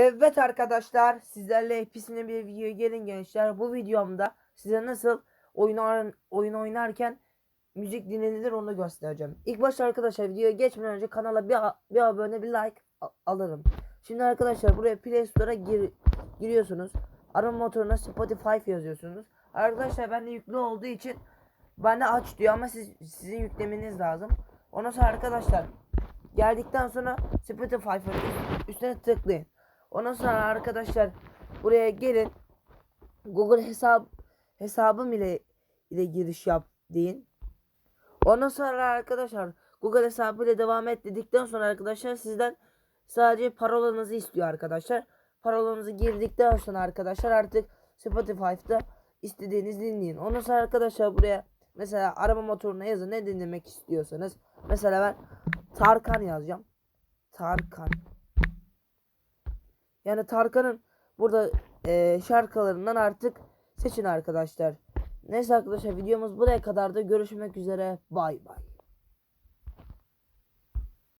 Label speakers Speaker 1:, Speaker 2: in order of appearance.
Speaker 1: Evet arkadaşlar sizlerle hepsine bir video gelin gençler. Bu videomda size nasıl oyun, oyun oynarken müzik dinlenilir onu göstereceğim. İlk başta arkadaşlar videoya geçmeden önce kanala bir, bir abone bir like alırım. Şimdi arkadaşlar buraya Play Store'a gir, giriyorsunuz. Arama motoruna Spotify yazıyorsunuz. Arkadaşlar bende yüklü olduğu için bende aç diyor ama siz, sizin yüklemeniz lazım. Ondan sonra arkadaşlar geldikten sonra Spotify'ın üstüne tıklayın. Ondan sonra arkadaşlar buraya gelin. Google hesap hesabım ile ile giriş yap deyin. Ondan sonra arkadaşlar Google hesabı ile devam et dedikten sonra arkadaşlar sizden sadece parolanızı istiyor arkadaşlar. Parolanızı girdikten sonra arkadaşlar artık Spotify'da istediğiniz dinleyin. Ondan sonra arkadaşlar buraya mesela arama motoruna yazın ne dinlemek istiyorsanız. Mesela ben Tarkan yazacağım. Tarkan. Yani Tarkan'ın burada eee, şarkılarından artık seçin arkadaşlar. Neyse arkadaşlar videomuz buraya kadar da görüşmek üzere. Bay bay.